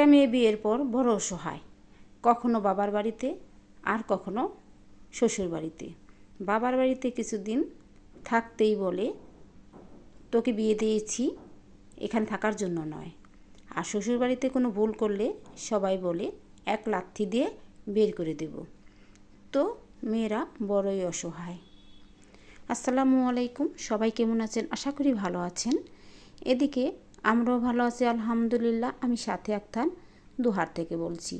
একটা মেয়ে বিয়ের পর বড় অসহায়। কখনো বাবার বাড়িতে, আর কখনো শ্বশুর বাড়িতে। বাবার বাড়িতে কিছুদিন থাকতেই বলে, তোকে বিয়ে দিয়েছি, এখানে থাকার জন্য নয়। আর শ্বশুর বাড়িতে কোনো ভুল করলে সবাই বলে, এক লাথি দিয়ে বের করে দেব। তো মেয়েরা বড়ই অসহায়। আসসালামু আলাইকুম, সবাই কেমন আছেন? আশা করি ভালো আছেন। এদিকে আমরাও ভালো আছি, আলহামদুলিল্লাহ। আমি সাথে আক্তার, দুহার থেকে বলছি।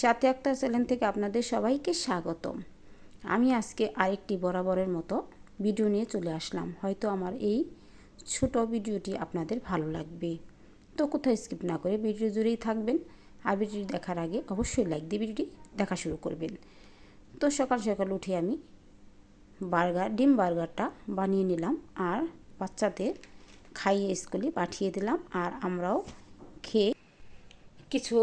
সাথে আক্তার চ্যানেল থেকে আপনাদের সবাইকে স্বাগতম। আমি আজকে আরেকটি বরাবরের মতো ভিডিও নিয়ে চলে আসলাম। হয়তো আমার এই ছোট ভিডিওটি আপনাদের ভালো লাগবে। তো কোথাও স্কিপ না করে ভিডিও জুড়েই থাকবেন। আর ভিডিওটি দেখার আগে অবশ্যই লাইক দিয়ে ভিডিওটি দেখা শুরু করবেন। তো সকাল সকাল উঠে আমি বার্গার, ডিম বার্গারটা বানিয়ে নিলাম। আর বাচ্চাদের খাইয়ে স্কুলে পাঠিয়ে দিলাম আর আমরাও খেয়ে কিছু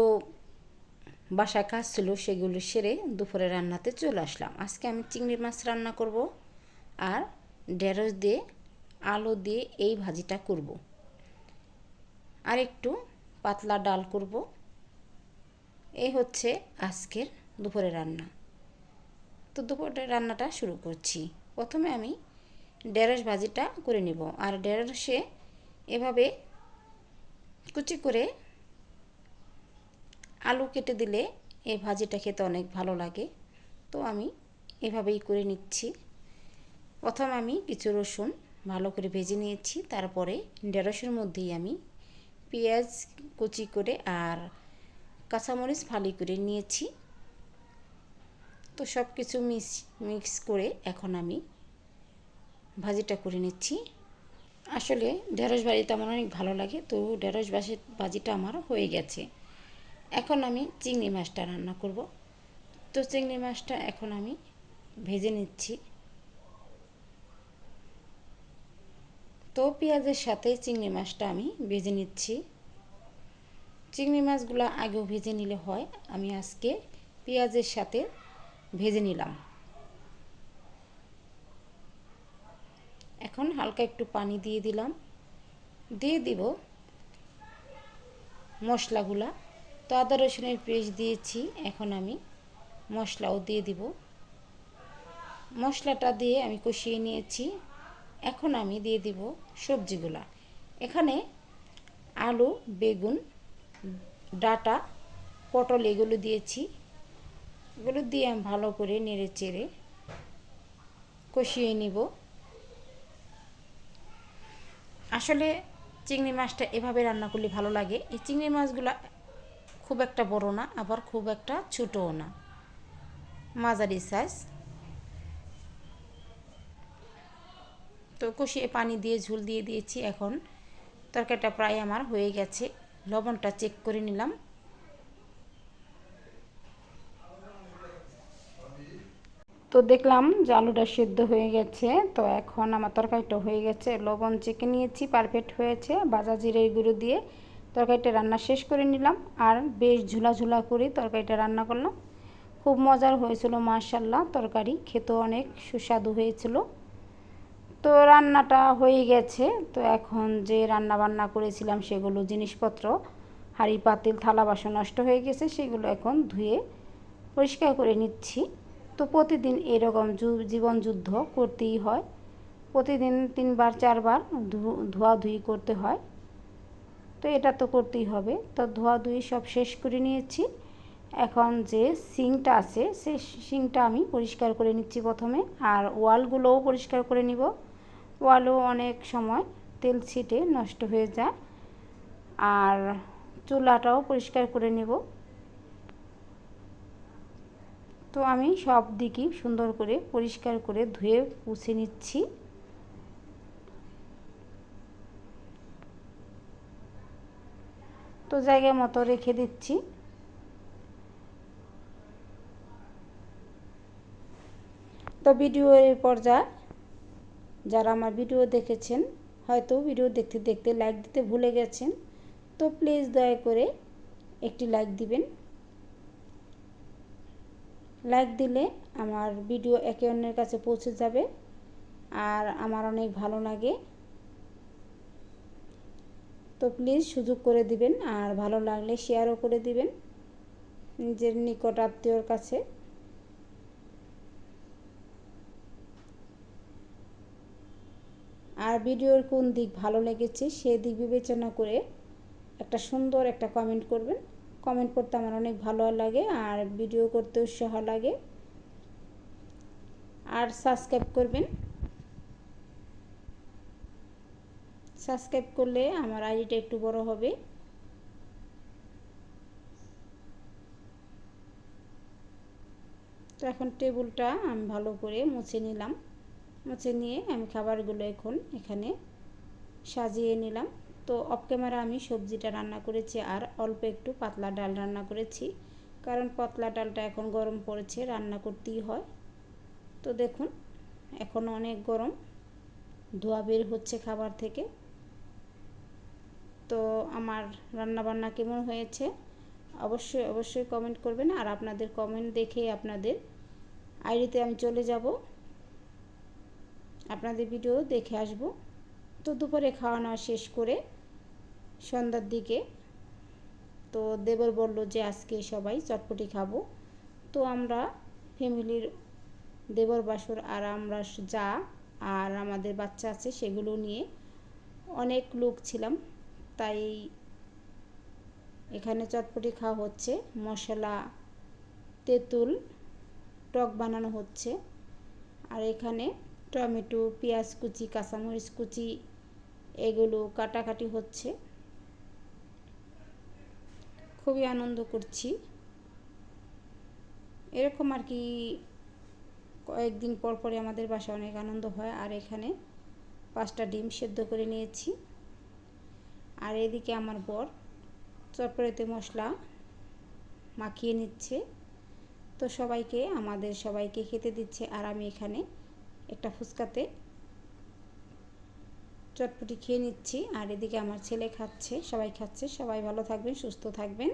বাসায় কাজ ছিল সেগুলো সেরে দুপুরে রান্নাতে চলে আসলাম। আজকে আমি চিংড়ি মাছ রান্না করব আর ঢেঁড়স দিয়ে, আলু দিয়ে এই ভাজিটা করব। আর একটু পাতলা ডাল করব। এই হচ্ছে আজকের দুপুরে রান্না। তো দুপুরে রান্নাটা শুরু করছি। প্রথমে আমি ঢেঁড়স ভাজিটা করে নেব। আর ঢেঁড়সে এভাবে কুচি করে আলু কেটে দিলে এই ভাজিটা খেতে অনেক ভালো লাগে। তো আমি এভাবেই করে নিচ্ছি। প্রথম আমি কিছু রসুন ভালো করে ভেজে নিয়েছি। তারপরে ঢেঁড়সের মধ্যেই আমি পেঁয়াজ কুচি করে আর কাঁচামরিচ ফালি করে নিয়েছি। তো সব কিছু মিক্স মিক্স করে এখন আমি ভাজিটা করে নিচ্ছি। আসলে ঢেঁড়স ভাজিটা আমার অনেক ভালো লাগে, তো ঢেঁড়স ভাজি ভাজিটা আমার হয়ে গেছে। এখন আমি চিংড়ি মাছটা রান্না করব। তো চিংড়ি মাছটা এখন আমি ভেজে নিচ্ছি। তো পেঁয়াজের সাথে চিংড়ি মাছটা আমি ভেজে নিচ্ছি। চিংড়ি মাছগুলো আগেও ভেজে নিলে হয়, আমি আজকে পেঁয়াজের সাথে ভেজে নিলাম। এখন হালকা একটু পানি দিয়ে দিলাম। দিয়ে দিব মশলাগুলা। তো আদা রসুনের পেস্ট দিয়েছি, এখন আমি মশলাও দিয়ে দিব। মশলাটা দিয়ে আমি কষিয়ে নিয়েছি, এখন আমি দিয়ে দিব সবজিগুলা। এখানে আলু, বেগুন, ডাটা, পটল এগুলো দিয়েছি। এগুলো দিয়ে আমি ভালো করে নেড়ে চেড়ে কষিয়ে নিব। আসলে চিংড়ি মাছটা এভাবে রান্না করলে ভালো লাগে। এই চিংড়ি মাছগুলো খুব একটা বড় না, আবার খুব একটা ছোটও না। মাঝারি সাইজ তো কষিয়ে পানি দিয়ে ঝুল দিয়ে দিয়েছি এখন। তরকারিটা প্রায় আমার হয়ে গেছে। লবণটা চেক করে নিলাম। তো দেখলাম যে আলুটা সিদ্ধ হয়ে গেছে। তো এখন আমার তরকারিটা হয়ে গেছে। লবণ চেকে নিয়েছি পারফেক্ট হয়েছে। বাজা জিরের গুঁড়ো দিয়ে তরকারিটা রান্না শেষ করে নিলাম। আর বেশ ঝুলা ঝুলা করে তরকারিটা রান্না করলাম। খুব মজার হয়েছিল মার্শাল্লাহ তরকারি খেতেও অনেক সুস্বাদু হয়েছিল। তো রান্নাটা হয়ে গেছে। তো এখন যে রান্না বান্না করেছিলাম সেগুলো জিনিসপত্র হাঁড়ি পাতিল, থালা, বাসন নষ্ট হয়ে গেছে, সেগুলো এখন ধুয়ে পরিষ্কার করে নিচ্ছি। তো প্রতিদিন এরকম জীবন যুদ্ধ করতেই হয়। প্রতিদিন তিনবার, চারবার ধোয়াধুয়ি করতে হয়। তো এটা তো করতেই হবে। তো ধোয়াধুয়ি সব শেষ করে নিয়েছি। এখন যে সিংটা আছে সেই সিংটা আমি পরিষ্কার করে নিচ্ছি প্রথমে। আর ওয়ালগুলোও পরিষ্কার করে নিব। ওয়ালও অনেক সময় তেল ছিটে নষ্ট হয়ে যায়। আর চুলাটাও পরিষ্কার করে নেব। তো আমি সব দিকই সুন্দর করে পরিষ্কার করে ধুয়ে পুছে নিচ্ছি। তো জায়গা মতো রেখে দিচ্ছি। তো ভিডিওর পর্যায়ে যারা আমার ভিডিও দেখেছেন, হয়তো ভিডিও দেখতে দেখতে লাইক দিতে ভুলে গেছেন, তো প্লিজ দয়া করে একটি লাইক দিবেন। লাইক দিলে আমার ভিডিও একে অন্যের কাছে পৌঁছে যাবে। আর আমার অনেক ভালো লাগে। তো প্লিজ সুযোগ করে দিবেন, আর ভালো লাগলে শেয়ারও করে দিবেন নিজের নিকট আত্মীয়র কাছে। আর ভিডিওর কোন দিক ভালো লেগেছে সেই দিক বিবেচনা করে একটা সুন্দর একটা কমেন্ট করবেন। কমেন্ট করতে আমার অনেক ভালো লাগে আর ভিডিও করতে উৎসাহ লাগে। আর সাবস্ক্রাইব করবেন। সাবস্ক্রাইব করলে আমার আইডিটা একটু বড় হবে। তো এখন টেবিলটা আমি ভালো করে মুছে নিলাম। মুছে নিয়ে আমি খাবারগুলো এখন এখানে সাজিয়ে নিলাম। তো অফ ক্যামেরা আমি সবজিটা রান্না করেছি আর অল্প একটু পাতলা ডাল রান্না করেছি। কারণ পাতলা ডালটা এখন গরম পড়েছে, রান্না করতেই হয়। তো দেখুন, এখন অনেক গরম, ধোয়া বের হচ্ছে খাবার থেকে। তো আমার রান্না বান্না কেমন হয়েছে? অবশ্যই অবশ্যই কমেন্ট করবেন। আর আপনাদের কমেন্ট দেখে আপনাদের আইডিতে আমি চলে যাব। আপনাদের ভিডিও দেখে আসব। তো দুপুরে খাওয়া নাওয়া শেষ করে সন্ধ্যার দিকে তো দেবর বলল যে আজকে সবাই চটপটি খাব। তো আমরা ফ্যামিলির দেবর, বাসর আর আমরা যা আর আমাদের বাচ্চা আছে সেগুলো নিয়ে অনেক লোক ছিলাম। তাই এখানে চটপটি খাওয়া হচ্ছে, মশলা, তেঁতুল, টক বানানো হচ্ছে। আর এখানে টমেটো, পেঁয়াজ কুচি, কাঁচামরিচ কুচি এগুলো কাটাকাটি হচ্ছে। খুবই আনন্দ করছি। এরকম আর কি কয়েকদিন পর পরে আমাদের বাসায় অনেক আনন্দ হয়। আর এখানে পাঁচটা ডিম সেদ্ধ করে নিয়েছি। আর এদিকে আমার বর চটপড়েতে মশলা মাখিয়ে নিচ্ছে। তো সবাইকে, আমাদের সবাইকে খেতে দিচ্ছে। আর আমি এখানে একটা ফুচকাতে চটপটি খেয়ে নিচ্ছি। আর এদিকে আমার ছেলে খাচ্ছে, সবাই খাচ্ছে, সবাই ভালো থাকবেন, সুস্থ থাকবেন।